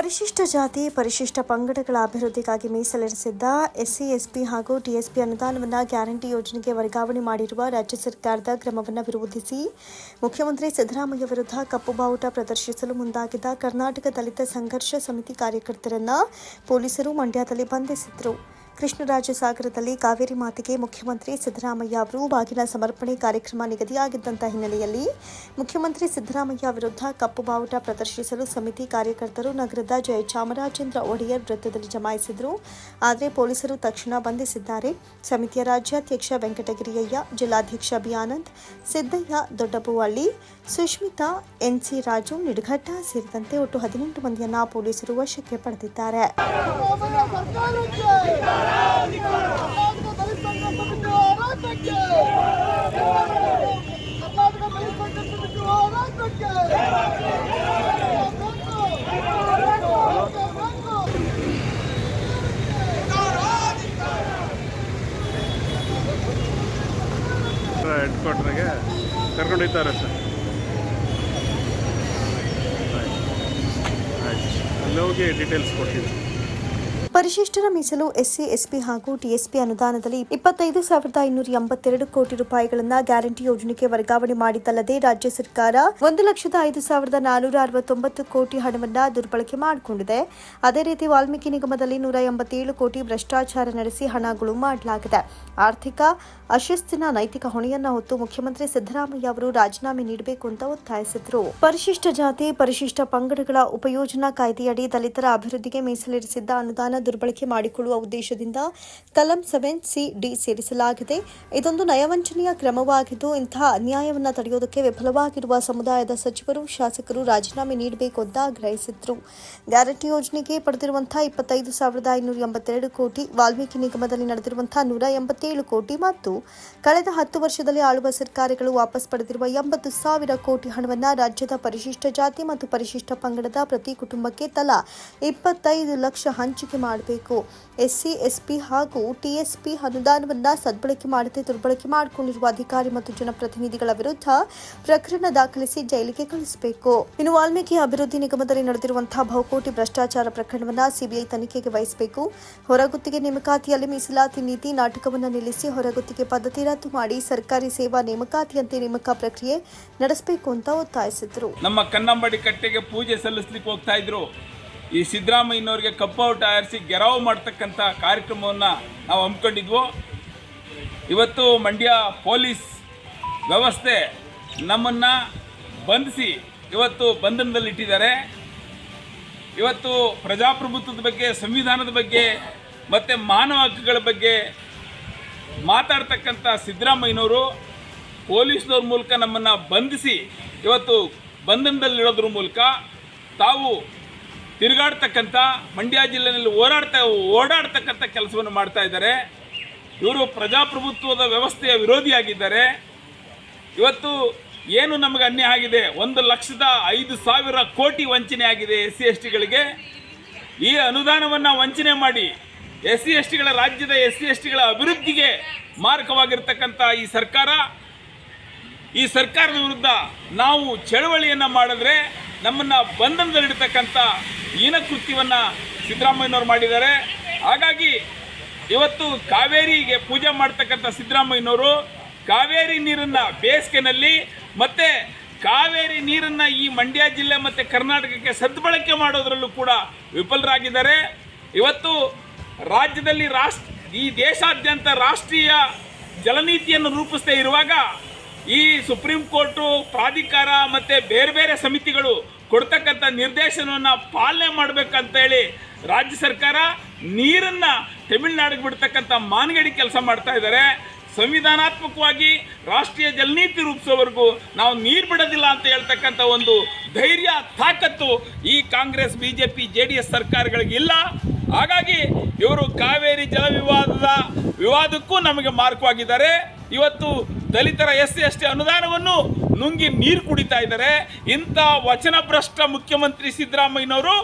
ಪರಿಶಿಷ್ಟ ಜಾತಿ, ಪರಿಶಿಷ್ಟ ಪಂಗಡಗಳ ಅಭಿವೃದ್ಧಿಗಾಗಿ ಮೀಸಲಿರಿಸಿದ್ದ ಎಸ್ಸಿ ಎಸ್ಪಿ ಹಾಗೂ ಟಿಎಸ್ಪಿ ಅನುದಾನವನ್ನು ಗ್ಯಾರಂಟಿ ಯೋಜನೆಗೆ ವರ್ಗಾವಣೆ ಮಾಡಿರುವ ರಾಜ್ಯ ಸರ್ಕಾರದ ಕ್ರಮವನ್ನು ವಿರೋಧಿಸಿ ಮುಖ್ಯಮಂತ್ರಿ ಸಿದ್ದರಾಮಯ್ಯ ವಿರುದ್ಧ ಕಪ್ಪು ಬಾವುಟ ಪ್ರದರ್ಶಿಸಲು ಮುಂದಾಗಿದ್ದ ಕರ್ನಾಟಕ ದಲಿತ ಸಂಘರ್ಷ ಸಮಿತಿ ಕಾರ್ಯಕರ್ತರನ್ನು ಪೊಲೀಸರು ಮಂಡ್ಯದಲ್ಲಿ ಬಂಧಿಸಿದರು. ಕೃಷ್ಣರಾಜಸಾಗರದಲ್ಲಿ ಕಾವೇರಿ ಮಾತೆಗೆ ಮುಖ್ಯಮಂತ್ರಿ ಸಿದ್ದರಾಮಯ್ಯ ಅವರು ಬಾಗಿನ ಸಮರ್ಪಣೆ ಕಾರ್ಯಕ್ರಮ ನಿಗದಿಯಾಗಿದ್ದಂಥ ಹಿನ್ನೆಲೆಯಲ್ಲಿ ಮುಖ್ಯಮಂತ್ರಿ ಸಿದ್ದರಾಮಯ್ಯ ವಿರುದ್ಧ ಕಪ್ಪು ಬಾವುಟ ಪ್ರದರ್ಶಿಸಲು ಸಮಿತಿ ಕಾರ್ಯಕರ್ತರು ನಗರದ ಜಯ ಚಾಮರಾಜೇಂದ್ರ ಒಡೆಯರ್ ವೃತ್ತದಲ್ಲಿ ಜಮಾಯಿಸಿದರು ಆದರೆ ಪೊಲೀಸರು ತಕ್ಷಣ ಬಂಧಿಸಿದ್ದಾರೆ ಸಮಿತಿಯ ರಾಜ್ಯಾಧ್ಯಕ್ಷ ವೆಂಕಟಗಿರಿಯಯ್ಯ ಜಿಲ್ಲಾಧ್ಯಕ್ಷ ಬಿ ಸಿದ್ದಯ್ಯ ದೊಡ್ಡಬುವಳ್ಳಿ ಸುಷ್ಮಿತಾ ಎನ್ಸಿ ರಾಜು ನಿಡ್ಘಟ್ಟ ಸೇರಿದಂತೆ ಒಟ್ಟು ಹದಿನೆಂಟು ಮಂದಿಯನ್ನ ಪೊಲೀಸರು ವಶಕ್ಕೆ ಪಡೆದಿದ್ದಾರೆ ದಲಿತ ಸಂಘರ್ಷ ಸಮಿತಿ ಹೋರಾಟಕ್ಕೆ ಹೆಡ್ ಕ್ವಾರ್ಟರ್ಗೆ ಕರ್ಕೊಂಡು ಹೋಗ್ತಾರೆ ಸರ್. ಆಯ್ತು. ಅಲ್ಲಿ ಹೋಗಿ ಡೀಟೇಲ್ಸ್ ಕೊಡ್ತೀನಿ. ಪರಿಶಿಷ್ಟರ ಮೀಸಲು ಎಸ್ಸಿ ಎಸ್ಪಿ ಹಾಗೂ ಟಿಎಸ್ಪಿ ಅನುದಾನದಲ್ಲಿ ಇಪ್ಪತ್ತೈದು ಸಾವಿರದ ಐನೂರ ಎಂಬತ್ತೆರಡು ಕೋಟಿ ರೂಪಾಯಿಗಳನ್ನು ಗ್ಯಾರಂಟಿ ಯೋಜನೆಗೆ ವರ್ಗಾವಣೆ ಮಾಡಿದ್ದಲ್ಲದೆ ರಾಜ್ಯ ಸರ್ಕಾರ ಒಂದು ಲಕ್ಷದ ಐದು ಸಾವಿರದ ನಾನೂರ ಅರವತ್ತೊಂಬತ್ತು ಕೋಟಿ ಹಣವನ್ನು ದುರ್ಬಳಕೆ ಮಾಡಿಕೊಂಡಿದೆ. ಅದೇ ರೀತಿ ವಾಲ್ಮೀಕಿ ನಿಗಮದಲ್ಲಿ ನೂರ ಎಂಬತ್ತೇಳು ಕೋಟಿ ಭ್ರಷ್ಟಾಚಾರ ನಡೆಸಿ ಹಣಗಳು ಮಾಡಲಾಗಿದೆ. ಆರ್ಥಿಕ ಅಶಿಸ್ತಿನ ನೈತಿಕ ಹೊಣೆಯನ್ನ ಹೊತ್ತು ಮುಖ್ಯಮಂತ್ರಿ ಸಿದ್ದರಾಮಯ್ಯ ಅವರು ರಾಜೀನಾಮೆ ನೀಡಬೇಕು ಅಂತ ಒತ್ತಾಯಿಸಿದರು. ಪರಿಶಿಷ್ಟ ಜಾತಿ, ಪರಿಶಿಷ್ಟ ಪಂಗಡಗಳ ಉಪಯೋಜನಾ ಕಾಯ್ದೆಯಡಿ ದಲಿತರ ಅಭಿವೃದ್ಧಿಗೆ ಮೀಸಲಿರಿಸಿದ್ದ ಅನುದಾನ ದುರ್ಬಳಕೆ ಮಾಡಿಕೊಳ್ಳುವ ಉದ್ದೇಶದಿಂದ ಕಲಂ ಸೆವೆನ್ ಸಿ ಡಿ ಸೇರಿಸಲಾಗಿದೆ. ಇದೊಂದು ನಯವಂಚನೆಯ ಕ್ರಮವಾಗಿದ್ದು, ಇಂತಹ ಅನ್ಯಾಯವನ್ನು ತಡೆಯುವುದಕ್ಕೆ ವಿಫಲವಾಗಿರುವ ಸಮುದಾಯದ ಸಚಿವರು, ಶಾಸಕರು ರಾಜೀನಾಮೆ ನೀಡಬೇಕು ಅಂತ ಆಗ್ರಹಿಸಿದ್ರು. ಗ್ಯಾರಂಟಿ ಯೋಜನೆಗೆ ಪಡೆದಿರುವಂತಹ ಇಪ್ಪತ್ತೈದು ಸಾವಿರದ ಐನೂರ ಎಂಬತ್ತೆರಡು ಕೋಟಿ, ವಾಲ್ಮೀಕಿ ನಿಗಮದಲ್ಲಿ ನಡೆದಿರುವಂತಹ ನೂರ ಎಂಬತ್ತೇಳು ಕೋಟಿ ಮತ್ತು ಕಳೆದ ಹತ್ತು ವರ್ಷದಲ್ಲಿ ಆಳುವ ಸರ್ಕಾರಗಳು ವಾಪಸ್ ಪಡೆದಿರುವ ಎಂಬತ್ತು ಸಾವಿರ ಕೋಟಿ ಹಣವನ್ನು ರಾಜ್ಯದ ಪರಿಶಿಷ್ಟ ಜಾತಿ ಮತ್ತು ಪರಿಶಿಷ್ಟ ಪಂಗಡದ ಪ್ರತಿ ಕುಟುಂಬಕ್ಕೆ ತಲಾ ಇಪ್ಪತ್ತೈದು ಲಕ್ಷ ಹಂಚಿಕೆ ಮಾಡಬೇಕು. ಎಸ್ಸಿ, ಎಸ್ಪಿ ಹಾಗೂ ಟಿಎಸ್ಪಿ ಅನುದಾನವನ್ನು ಸದ್ಬಳಕೆ ಮಾಡದೆ ದುರ್ಬಳಕೆ ಮಾಡಿಕೊಂಡಿರುವ ಅಧಿಕಾರಿ ಮತ್ತು ಜನಪ್ರತಿನಿಧಿಗಳ ವಿರುದ್ಧ ಪ್ರಕರಣ ದಾಖಲಿಸಿ ಜೈಲಿಗೆ ಕಳಿಸಬೇಕು. ಇನ್ನು ವಾಲ್ಮೀಕಿ ಅಭಿವೃದ್ಧಿ ನಿಗಮದಲ್ಲಿ ನಡೆದಿರುವಂತಹ ಬಹುಕೋಟಿ ಭ್ರಷ್ಟಾಚಾರ ಪ್ರಕರಣವನ್ನು ಸಿಬಿಐ ತನಿಖೆಗೆ ವಹಿಸಬೇಕು. ಹೊರಗುತ್ತಿಗೆ ನೇಮಕಾತಿಯಲ್ಲಿ ಮೀಸಲಾತಿ ನೀತಿ, ನಾಟಕವನ್ನು ನಿಲ್ಲಿಸಿ ಹೊರಗುತ್ತಿಗೆ ಪದ್ಧತಿ ರದ್ದು ಮಾಡಿ ಸರ್ಕಾರಿ ಸೇವಾ ನೇಮಕಾತಿಯಂತೆ ನೇಮಕ ಪ್ರಕ್ರಿಯೆ ನಡೆಸಬೇಕು ಅಂತ ಒತ್ತಾಯಿಸಿದರು. ನಮ್ಮ ಕನ್ನಂಬಡಿ ಕಟ್ಟೆಗೆ ಪೂಜೆ ಸಲ್ಲಿಸಲಿಕ್ಕೆ ಹೋಗ್ತಾ ಇದ್ರು. ಈ ಸಿದ್ದರಾಮಯ್ಯನವ್ರಿಗೆ ಕಪ್ಪೌಟ್ ಆರಿಸಿ ಗೆರಾವು ಮಾಡ್ತಕ್ಕಂಥ ಕಾರ್ಯಕ್ರಮವನ್ನು ನಾವು ಹಮ್ಮಿಕೊಂಡಿದ್ವು. ಇವತ್ತು ಮಂಡ್ಯ ಪೊಲೀಸ್ ವ್ಯವಸ್ಥೆ ನಮ್ಮನ್ನು ಬಂಧಿಸಿ ಇವತ್ತು ಬಂಧನದಲ್ಲಿಟ್ಟಿದ್ದಾರೆ ಇವತ್ತು ಪ್ರಜಾಪ್ರಭುತ್ವದ ಬಗ್ಗೆ, ಸಂವಿಧಾನದ ಬಗ್ಗೆ, ಮತ್ತು ಮಾನವ ಹಕ್ಕುಗಳ ಬಗ್ಗೆ ಮಾತಾಡ್ತಕ್ಕಂಥ ಸಿದ್ದರಾಮಯ್ಯನವರು ಪೊಲೀಸ್ನವ್ರ ಮೂಲಕ ನಮ್ಮನ್ನು ಬಂಧಿಸಿ ಇವತ್ತು ಬಂಧನದಲ್ಲಿಡೋದ್ರ ಮೂಲಕ ತಾವು ತಿರುಗಾಡ್ತಕ್ಕಂಥ ಮಂಡ್ಯ ಜಿಲ್ಲೆಯಲ್ಲಿ ಓಡಾಡ್ತಾ ಓಡಾಡ್ತಕ್ಕಂಥ ಕೆಲಸವನ್ನು ಮಾಡ್ತಾ ಇದ್ದಾರೆ. ಇವರು ಪ್ರಜಾಪ್ರಭುತ್ವದ ವ್ಯವಸ್ಥೆಯ ವಿರೋಧಿಯಾಗಿದ್ದಾರೆ. ಇವತ್ತು ಏನು ನಮಗೆ ಅನ್ಯಾಯ ಆಗಿದೆ? ಒಂದು ಲಕ್ಷದ ಐದು ಸಾವಿರ ಕೋಟಿ ವಂಚನೆ ಆಗಿದೆ ಎಸ್ ಸಿ ಎಸ್ ಟಿಗಳಿಗೆ ಈ ಅನುದಾನವನ್ನು ವಂಚನೆ ಮಾಡಿ ಎಸ್ ಸಿ ಎಸ್ ಟಿಗಳ ರಾಜ್ಯದ ಎಸ್ ಸಿ ಎಸ್ ಟಿಗಳ ಅಭಿವೃದ್ಧಿಗೆ ಮಾರಕವಾಗಿರ್ತಕ್ಕಂಥ ಈ ಸರ್ಕಾರ, ಈ ಸರ್ಕಾರದ ವಿರುದ್ಧ ನಾವು ಚಳವಳಿಯನ್ನು ಮಾಡಿದ್ರೆ ನಮ್ಮನ್ನು ಬಂಧನದಲ್ಲಿಡ್ತಕ್ಕಂಥ ಹೀನಕೃತ್ಯವನ್ನು ಸಿದ್ದರಾಮಯ್ಯನವರು ಮಾಡಿದ್ದಾರೆ. ಹಾಗಾಗಿ ಇವತ್ತು ಕಾವೇರಿಗೆ ಪೂಜೆ ಮಾಡ್ತಕ್ಕಂಥ ಸಿದ್ದರಾಮಯ್ಯನವರು ಕಾವೇರಿ ನೀರನ್ನು ಬೇಸಿಗೆನಲ್ಲಿ ಮತ್ತು ಕಾವೇರಿ ನೀರನ್ನು ಈ ಮಂಡ್ಯ ಜಿಲ್ಲೆ ಮತ್ತು ಕರ್ನಾಟಕಕ್ಕೆ ಸದ್ಬಳಕೆ ಮಾಡೋದರಲ್ಲೂ ಕೂಡ ವಿಫಲರಾಗಿದ್ದಾರೆ. ಇವತ್ತು ರಾಜ್ಯದಲ್ಲಿ ರಾಷ್ಟ್ರ ಈ ದೇಶಾದ್ಯಂತ ರಾಷ್ಟ್ರೀಯ ಜಲನೀತಿಯನ್ನು ರೂಪಿಸದೇ ಇರುವಾಗ ಈ ಸುಪ್ರೀಂ ಕೋರ್ಟು ಪ್ರಾಧಿಕಾರ ಮತ್ತು ಬೇರೆ ಬೇರೆ ಸಮಿತಿಗಳು ಕೊಡ್ತಕ್ಕಂಥ ನಿರ್ದೇಶನವನ್ನು ಪಾಲನೆ ಮಾಡಬೇಕಂತೇಳಿ ರಾಜ್ಯ ಸರ್ಕಾರ ನೀರನ್ನು ತಮಿಳುನಾಡಿಗೆ ಬಿಡ್ತಕ್ಕಂಥ ಮಾನಗಡಿ ಕೆಲಸ ಮಾಡ್ತಾ ಇದ್ದಾರೆ. ಸಂವಿಧಾನಾತ್ಮಕವಾಗಿ ರಾಷ್ಟ್ರೀಯ ಜಲನೀತಿ ರೂಪಿಸೋವರೆಗೂ ನಾವು ನೀರು ಬಿಡೋದಿಲ್ಲ ಅಂತ ಹೇಳ್ತಕ್ಕಂಥ ಒಂದು ಧೈರ್ಯ, ತಾಕತ್ತು ಈ Congress B J P J D S ಸರ್ಕಾರಗಳಿಗೆ ಇಲ್ಲ. ಹಾಗಾಗಿ ಇವರು ಕಾವೇರಿ ಜಲ ವಿವಾದದ, ವಿವಾದಕ್ಕೂ ನಮಗೆ ಮಾರ್ಕವಾಗಿದ್ದಾರೆ ಇವತ್ತು ದಲಿತರ ಎಸ್ ಸಿ, ಎಸ್ ಟಿ ಅನುದಾನವನ್ನು ನುಂಗಿ ನೀರು ಕುಡಿತಾ ಇದ್ದಾರೆ. ಇಂಥ ವಚನಭ್ರಷ್ಟ ಮುಖ್ಯಮಂತ್ರಿ ಸಿದ್ದರಾಮಯ್ಯನವರು